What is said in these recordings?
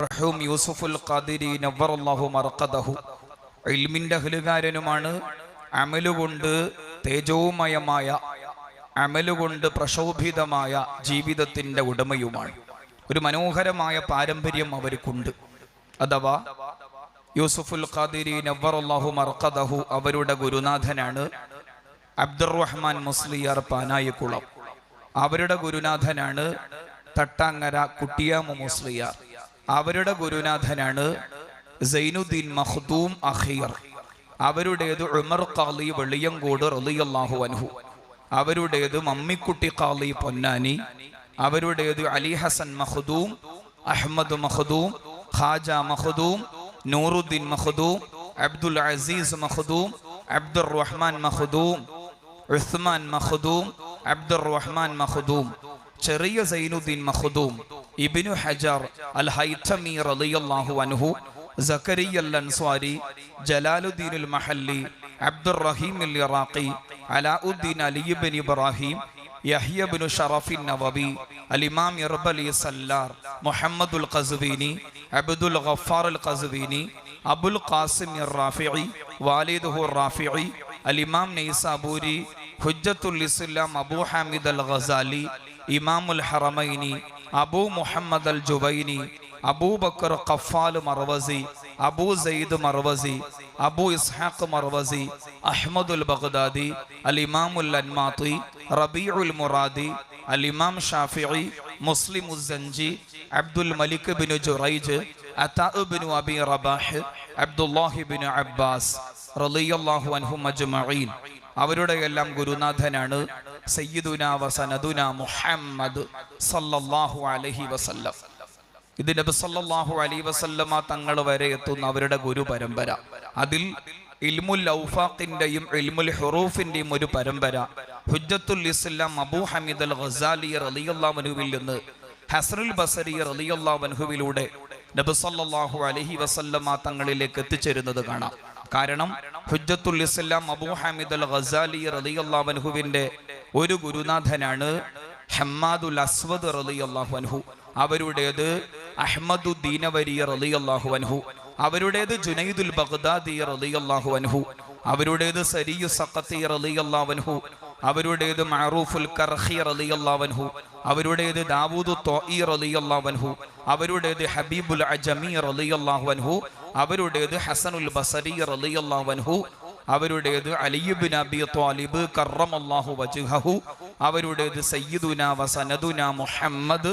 മർഹൂം യൂസുഫുൽ ഖാദിരി നവ്വറല്ലാഹു മർഖദഹു ഇൽമിന്റെ അഹലുകാരനുമാണ്. അമലുകൊണ്ട് തേജോമയമായ അമലുകൊണ്ട് പ്രശോഭിതമായ ജീവിതത്തിന്റെ ഉടമയുമാണ്. ഒരു മനോഹരമായ പാരമ്പര്യം അവർക്കുണ്ട്. അഥവാ യൂസുഫുൽ ഖാദിരി നവ്വറല്ലാഹു മർഖദഹു അവരുടെ ഗുരുനാഥനാണ് അബ്ദുറഹ്മാൻ മുസ്ലിയാർ പാനായിക്കുളം. അവരുടെ ഗുരുനാഥനാണ് തട്ടാങ്ങര കുട്ടിയാമു മുസ്ലിയാർ. അവരുടെ ഗുരുനാഥനാണ് സൈനുദ്ദീൻ മഖ്ദൂം അഖീർ. അവരുടേത് ഉമർ ഖാലി വെളിയങ്കോട് റലിയല്ലാഹു അൻഹു. അവരുടേത് മമ്മിക്കുട്ടി ഖാലി പൊന്നാനി. അവരുടേത് അലി ഹസൻ മഖ്ദൂം അഹമ്മദ് മഖ്ദൂം ഖാജ മഖ്ദൂം നൂറുദ്ദീൻ മഖ്ദൂം അബ്ദുൽ അസീസ് മഖ്ദൂം അബ്ദുർ റഹ്മാൻ മഖ്ദൂം ഉസ്മാൻ മഖ്ദൂം അബ്ദുർ റഹ്മാൻ മഖ്ദൂം. ചെറിയ സൈനുദ്ദീൻ മഖ്ദൂം. ഇബ്നു ഹജർ അൽ ഹൈതമി റളിയല്ലാഹു അൻഹു Zakariya al Ansari Jalaluddin al Mahalli Abdur Rahim al Iraqi Alauddin Ali ibn Ibrahim Yahya ibn ഷറഫിൻ Nawawi അൽ ഇമാം Irbili Sallar മുഹമ്മദുൽ Qazwini Abdul Ghaffar al Qazwini Abul Qasim Rafi'i വാലിദുഹു Rafi'i അൽ ഇമാം നൈസാബൂരി ഹുജ്ജത്തുൽ ഇസ്ലാം Abu Hamid Abu Muhammad al Juwaini Abubakar Qaffal Marwazi Abu Sayyid മർവസി Abu Ishaq Marwazi അഹ്മദുൽ Baghdadi അലിമാമുൽ ഇമാമുൽ അൻമാത്തി റബീഉൽ Muradi അലിമാം ഇമാം ഷാഫിഇ മുസ്ലിം ഉസ്സഞ്ചി Abdul Malik bin Jurayj Ata bin Abi Rabah Abdullahi bin Abbas റളിയല്ലാഹു അൻഹു അജ്മഈൻ. അവരുടെ എല്ലാം ഗുരുനാഥനാണ്. സയ്യിദുന വസനദുന മുഹമ്മദ് സല്ലല്ലാഹു അലൈഹി വസല്ലം. ഇത് നബി സല്ലല്ലാഹു അലൈഹി വസല്ലമ തങ്ങൾ വരെ എത്തുന്ന അവരുടെ ഗുരു പരമ്പര. അതിൽ ഇൽമുൽ ഔഫാഖിന്റെയും ഇൽമുൽ ഹുറൂഫിന്റെയും ഒരു പരമ്പര. ഹുജ്ജത്തുൽ ഇസ്ലാം അബൂ ഹമീദ് അൽ ഗസാലി റളിയല്ലാഹു അൻഹുവിൽ നിന്ന് ഹസ്നുൽ ബസരി റളിയല്ലാഹു അൻഹുവിലൂടെ നബി സല്ലല്ലാഹു അലൈഹി വസല്ലമ തങ്ങളിലേക്ക് എത്തിച്ചേരുന്നത് കാണാം. കാരണം ഹുജ്ജത്തുൽ ഇസ്ലാം അബൂ ഹമീദ് അൽ റളിയല്ലാഹു അൻഹുവിന്റെ ഒരു ഗുരുനാഥനാണ് ഹമ്മാദുൽ അസ്വദ് റളിയല്ലാഹു അൻഹു. അവരുടേത് അഹമ്മദുദ്ദീനവരി ദീനവരി റളിയല്ലാഹു അൻഹു. അവരുടേത് ജുനൈദുൽ ബഗ്ദാദി റളിയല്ലാഹു അൻഹു. അവരുടേത് സരിയു സഖത്തി റളിയല്ലാഹു അൻഹു. അവരുടേത് മഅറൂഫുൽ കർഹി റളിയല്ലാഹു അൻഹു. അവരുടേത് ദാവൂദ് തോയി റളിയല്ലാഹു അൻഹു. അവരുടേത് ഹബീബുൽ അജമി റളിയല്ലാഹു അൻഹു. അവരുടേത് ഹസനുൽ ബസരി റളിയല്ലാഹു അൻഹു. അവരുടേത് അലിയുബിൻ അബി ത്വാലിബ് കറമല്ലാഹു വജുഹു അവരുടേത് സയ്യിദുന വസനദുന മുഹമ്മദ്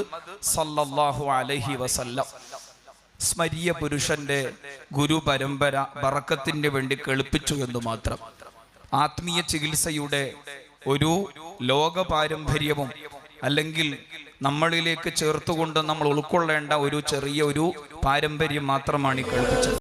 സല്ലല്ലാഹു അലൈഹി വസല്ലം. സ്മരിയ പുരുഷന്റെ ഗുരു പരമ്പര ബറക്കത്തിന് വേണ്ടി കേൾപ്പിച്ചു എന്ന് മാത്രം. ആത്മീയ ചികിത്സയുടെ ഒരു ലോക പാരമ്പര്യവും അല്ലെങ്കിൽ നമ്മളിലേക്ക് ചേർത്തുകൊണ്ട് നമ്മൾ ഉൾക്കൊള്ളേണ്ട ഒരു ചെറിയ ഒരു പാരമ്പര്യം മാത്രമാണ് ഈ കേൾപ്പിച്ചത്.